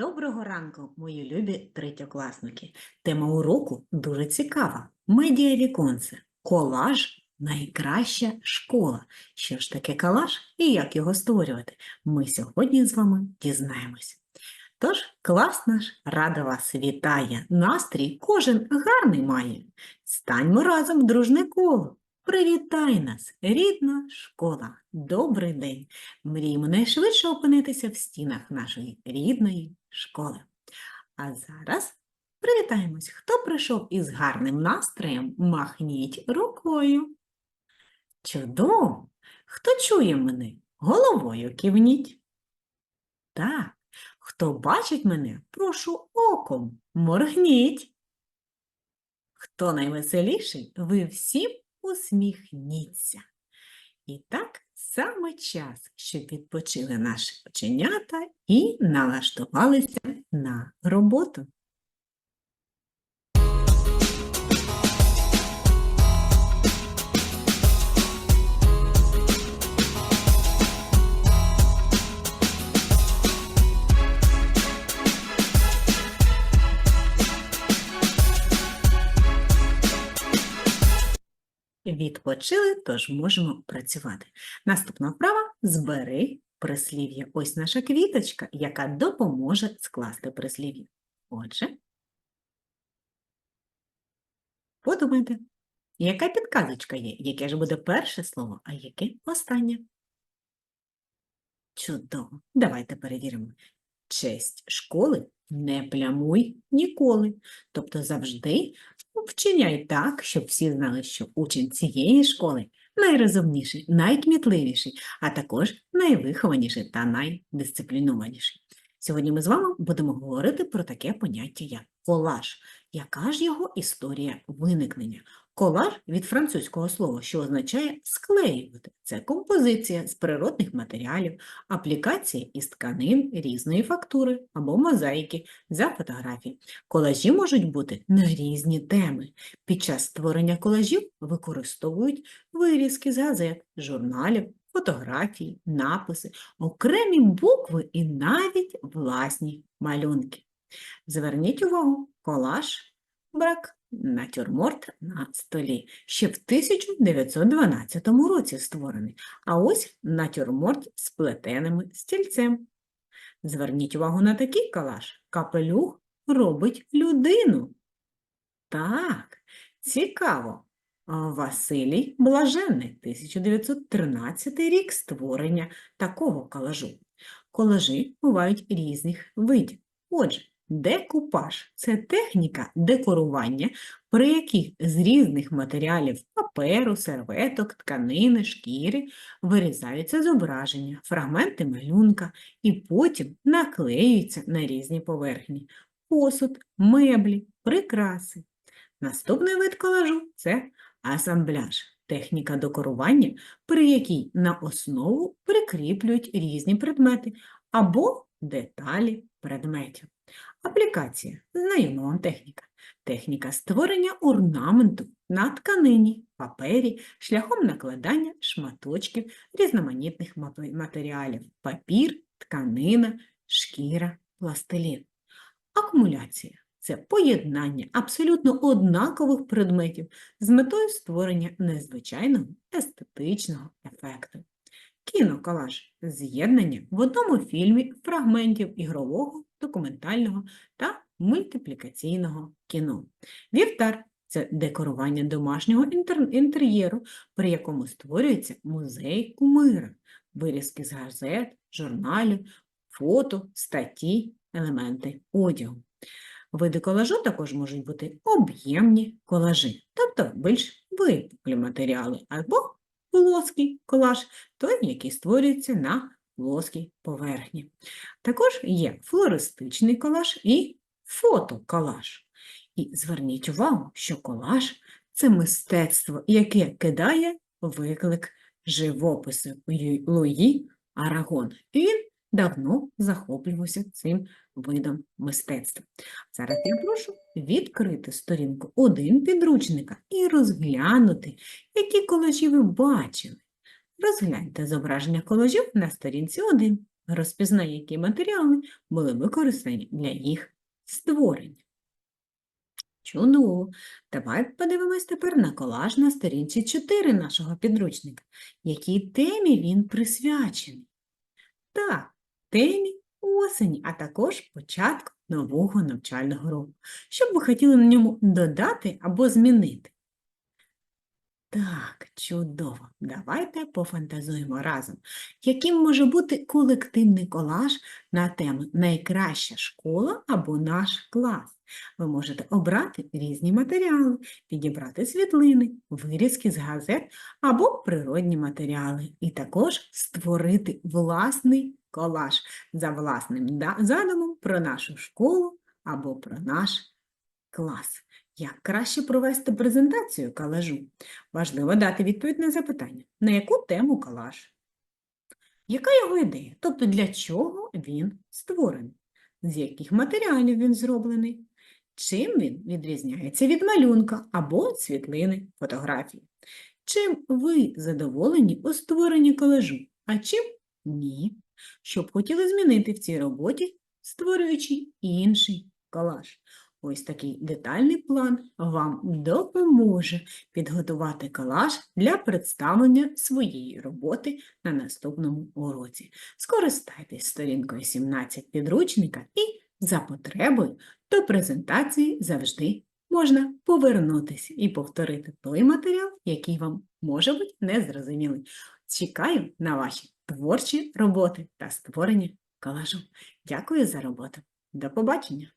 Доброго ранку, мої любі третьокласники. Тема уроку дуже цікава. Медіавіконце. Колаж найкраща школа. Що ж таке колаж і як його створювати? Ми сьогодні з вами дізнаємось. Тож, клас наш рада вас вітає. Настрій кожен гарний має. Станьмо разом в дружне коло. Привітай нас, рідна школа. Добрий день. Мріємо найшвидше опинитися в стінах нашої рідної школи. А зараз привітаємось. Хто прийшов із гарним настроєм, махніть рукою. Чудово! Хто чує мене? Головою кивніть. Так, хто бачить мене, прошу оком, моргніть. Хто найвеселіший, ви всі усміхніться. І так саме час, щоб відпочили наші оченята і налаштувалися на роботу. Відпочили, тож можемо працювати. Наступна вправа – збери прислів'я. Ось наша квіточка, яка допоможе скласти прислів'я. Отже, подумайте, яка підказочка є, яке ж буде перше слово, а яке останнє? Чудово. Давайте перевіримо. Честь школи не плямуй ніколи. Тобто завжди вчиняй так, щоб всі знали, що учень цієї школи найрозумніший, найкмітливіший, а також найвихованіший та найдисциплінованіший. Сьогодні ми з вами будемо говорити про таке поняття, як колаж. Яка ж його історія виникнення? Колаж від французького слова, що означає склеювати. Це композиція з природних матеріалів, аплікація із тканин різної фактури або мозаїки за фотографій. Колажі можуть бути на різні теми. Під час створення колажів використовують вирізки з газет, журналів, фотографії, написи, окремі букви і навіть власні малюнки. Зверніть увагу, колаж брак натюрморт на столі, ще в 1912 році створений, а ось натюрморт з плетеним стільцем. Зверніть увагу на такий колаж. Капелюх робить людину. Так, цікаво. Василій Блаженний, 1913 рік створення такого колажу. Колажі бувають різних видів. Отже, декупаж – це техніка декорування, при яких з різних матеріалів паперу, серветок, тканини, шкіри вирізаються зображення, фрагменти малюнка і потім наклеюються на різні поверхні – посуд, меблі, прикраси. Наступний вид колажу – це асамбляж – техніка декорування, при якій на основу прикріплюють різні предмети або деталі предметів. Аплікація – знайома вам техніка. Техніка створення орнаменту на тканині, папері шляхом накладання шматочків різноманітних матеріалів – папір, тканина, шкіра, пластилін. Акумуляція – це поєднання абсолютно однакових предметів з метою створення незвичайного естетичного ефекту. Кіноколаж – з'єднання в одному фільмі фрагментів ігрового, документального та мультиплікаційного кіно. Вівтар – це декорування домашнього інтер- інтер'єру, при якому створюється музей кумира, вирізки з газет, журналів, фото, статті, елементи одягу. Види колажу також можуть бути об'ємні колажі, тобто більш випуклі матеріали, або плоский колаж, той, який створюється на плоскій поверхні. Також є флористичний колаж і фотоколаж. І зверніть увагу, що колаж – це мистецтво, яке кидає виклик живопису Луї Арагон. Він давно захоплювався цим видом мистецтва. Зараз я прошу відкрити сторінку 1 підручника і розглянути, які колажі ви бачили. Розгляньте зображення колажів на сторінці 1. Розпізнай, які матеріали були використані для їх створення. Чудово! Давай подивимось тепер на колаж на сторінці 4 нашого підручника. Якій темі він присвячений? Так, темі осені, а також початку нового навчального року. Що б ви хотіли на ньому додати або змінити? Так, чудово. Давайте пофантазуємо разом. Яким може бути колективний колаж на тему Найкраща школа або наш клас? Ви можете обрати різні матеріали, підібрати світлини, вирізки з газет або природні матеріали, і також створити власний колаж за власним задумом про нашу школу або про наш клас. Як краще провести презентацію колажу? Важливо дати відповідь на запитання, на яку тему колаж? Яка його ідея? Тобто для чого він створений? З яких матеріалів він зроблений? Чим він відрізняється від малюнка або світлини фотографії? Чим ви задоволені у створенні колажу, а чим ні? Що б хотіли змінити в цій роботі, створюючи інший колаж? Ось такий детальний план вам допоможе підготувати колаж для представлення своєї роботи на наступному уроці. Скористайтесь сторінкою 17 підручника і за потребою до презентації завжди можна повернутися і повторити той матеріал, який вам може бути незрозумілий. Чекаю на ваші творчі роботи та створення колажу. Дякую за роботу. До побачення!